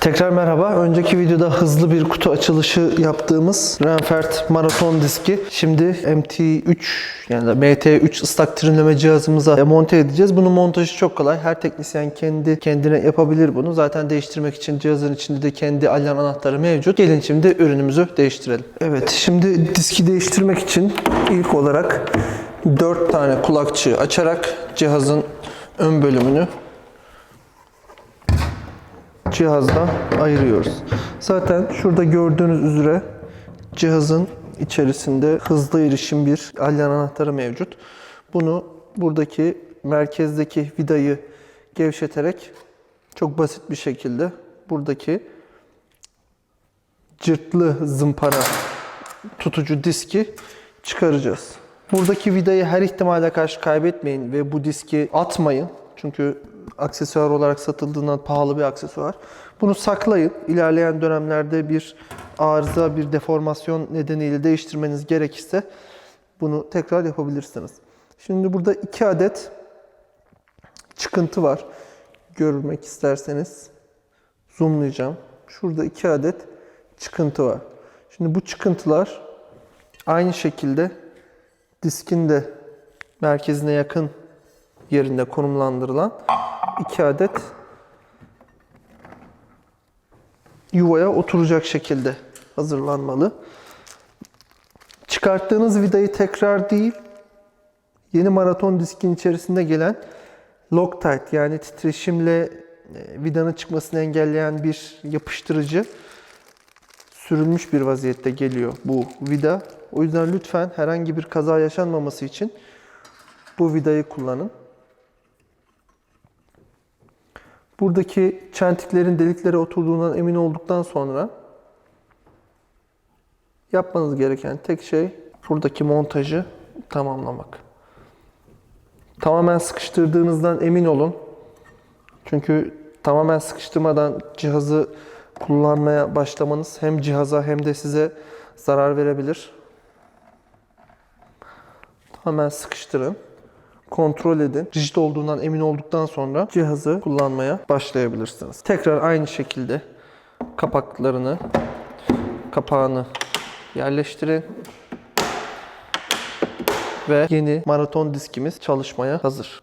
Tekrar merhaba. Önceki videoda hızlı bir kutu açılışı yaptığımız Renfert Maraton diski şimdi MT3 yani da MT3 ıslak trimleme cihazımıza monte edeceğiz. Bunun montajı çok kolay. Her teknisyen kendi kendine yapabilir bunu. Zaten değiştirmek için cihazın içinde de kendi alyan anahtarı mevcut. Gelin şimdi ürünümüzü değiştirelim. Evet şimdi diski değiştirmek için ilk olarak 4 tane kulakçığı açarak cihazın ön bölümünü cihazdan ayırıyoruz. Zaten şurada gördüğünüz üzere cihazın içerisinde hızlı erişim bir alyan anahtarı mevcut. Bunu buradaki merkezdeki vidayı gevşeterek çok basit bir şekilde buradaki cırtlı zımpara tutucu diski çıkaracağız. Buradaki vidayı her ihtimale karşı kaybetmeyin ve bu diski atmayın. Çünkü aksesuar olarak satıldığından pahalı bir aksesuar. Bunu saklayın. İlerleyen dönemlerde bir arıza, bir deformasyon nedeniyle değiştirmeniz gerekirse bunu tekrar yapabilirsiniz. Şimdi burada iki adet çıkıntı var. Görmek isterseniz zoomlayacağım. Şurada iki adet çıkıntı var. Şimdi bu çıkıntılar aynı şekilde diskin de merkezine yakın yerinde konumlandırılan iki adet yuvaya oturacak şekilde hazırlanmalı. Çıkarttığınız vidayı tekrar değil, yeni maraton diskin içerisinde gelen Loctite yani titreşimle e, vidanın çıkmasını engelleyen bir yapıştırıcı sürülmüş bir vaziyette geliyor bu vida. O yüzden lütfen herhangi bir kaza yaşanmaması için bu vidayı kullanın. Buradaki çentiklerin deliklere oturduğundan emin olduktan sonra yapmanız gereken tek şey buradaki montajı tamamlamak. Tamamen sıkıştırdığınızdan emin olun. Çünkü tamamen sıkıştırmadan cihazı kullanmaya başlamanız hem cihaza hem de size zarar verebilir. Tamamen sıkıştırın. Kontrol edin. Rigid olduğundan emin olduktan sonra cihazı kullanmaya başlayabilirsiniz. Tekrar aynı şekilde kapaklarını, kapağını yerleştirin. Ve yeni maraton diskimiz çalışmaya hazır.